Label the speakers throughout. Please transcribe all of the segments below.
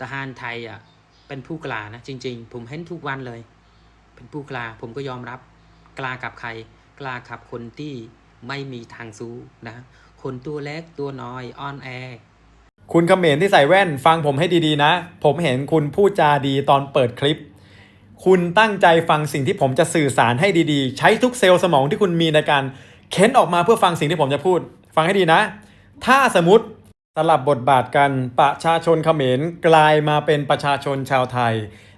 Speaker 1: ทหารไทยอะเป็นผู้กล้านะจริง ๆ ผมเห็นทุกวันเลย เป็นผู้กล้าผมก็ยอมรับกล้ากับใคร กล้ากับคนที่ไม่มีทางสู้นะ คนตัวเล็กตัวน้อยอ่อนแอ
Speaker 2: คุณเขมรที่ใส่แว่นฟังผมให้ดีๆนะ ผมเห็นคุณพูดจาดีตอนเปิดคลิป คุณตั้งใจฟังสิ่งที่ผมจะสื่อสารให้ดีๆ ใช้ทุกเซลล์สมองที่คุณมีในการเค้นออกมาเพื่อฟังสิ่งที่ผมจะพูด ฟังให้ดีนะ ถ้าสมมติ สลับบทบาทกันประชาชนเขมรกลายมาเป็นประชาชนชาวไทย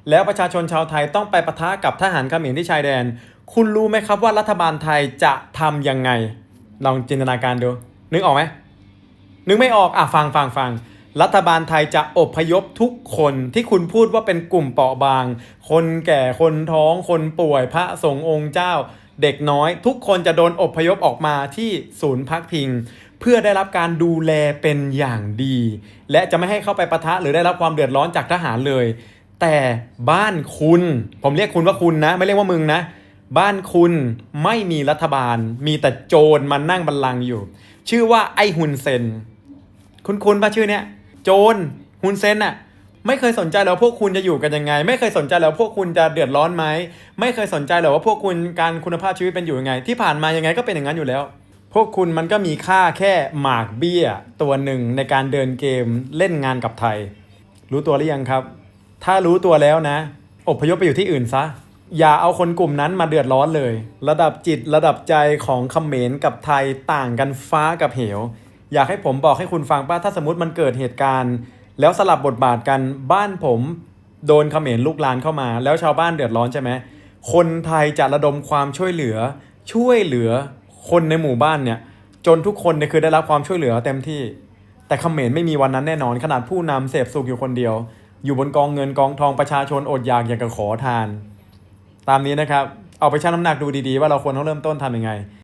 Speaker 2: แล้วประชาชนชาวไทยต้องไปปะทะกับทหารเขมรที่ชายแดน คุณรู้ไหมครับว่ารัฐบาลไทยจะทำยังไง ลองจินตนาการดู นึกออกไหมนึกไม่ออกอะฟังฟังฟังรัฐบาลไทยจะอบพยพทุกคนที่คุณพูดว่าเป็นกลุ่มเปราะบาง คนแก่คนท้องคนป่วยพระสงฆ์องค์เจ้า เด็กน้อย ทุกคนจะโดนอบพยพออกมาที่ศูนย์พักพิง เพื่อได้รับการดูแลเป็นอย่างดี และจะไม่ให้เข้าไปปะทะหรือได้รับความเดือดร้อนจากทหารเลย แต่บ้านคุณ ผมเรียกคุณว่าคุณนะ ไม่เรียกว่ามึงนะ บ้านคุณไม่มีรัฐบาล มีแต่โจรมานั่งบัลลังก์อยู่ ชื่อว่าไอฮุนเซน คุณคุณป่ะชื่อเนี้ยโจรฮุนเซนอะไม่เคยสนใจแล้วพวกคุณจะอยู่กันยังไง ไม่เคยสนใจแล้วพวกคุณจะเดือดร้อนไหมไม่เคยสนใจหรอว่าพวกคุณการคุณภาพชีวิตเป็นอยู่ยังไง ที่ผ่านมายังไงก็เป็นอย่างนั้นอยู่แล้ว พวกคุณมันก็มีค่าแค่หมากเบี้ยตัวหนึ่งในการเดินเกมเล่นงานกับไทย รู้ตัวหรือยังครับ ถ้ารู้ตัวแล้วนะอพยพไปอยู่ที่อื่นซะ อย่าเอาคนกลุ่มนั้นมาเดือดร้อนเลย ระดับจิตระดับใจของเขมรกับไทยต่างกันฟ้ากับเหว อยากให้ผมบอกให้คุณฟังป้าถ้าสมมติมันเกิดเหตุการณ์ แล้วสลับบทบาทกันบ้านผมโดนเขมรลุกลานเข้ามา แล้วชาวบ้านเดือดร้อนใช่ไหมคนไทยจะระดมความช่วยเหลือช่วยเหลือ คนในหมู่บ้านเนี่ยจนทุกคนเนี่ยคือได้รับความช่วยเหลือเต็มที่ แต่เขมรไม่มีวันนั้นแน่นอน ขนาดผู้นำเสพสุขอยู่คนเดียว อยู่บนกองเงินกองทองประชาชนอดอยากอย่างกับขอทาน ตามนี้นะครับ เอาไปชั่งน้ำหนักดูดีๆ ว่าเราควรต้องเริ่มต้นทำยังไง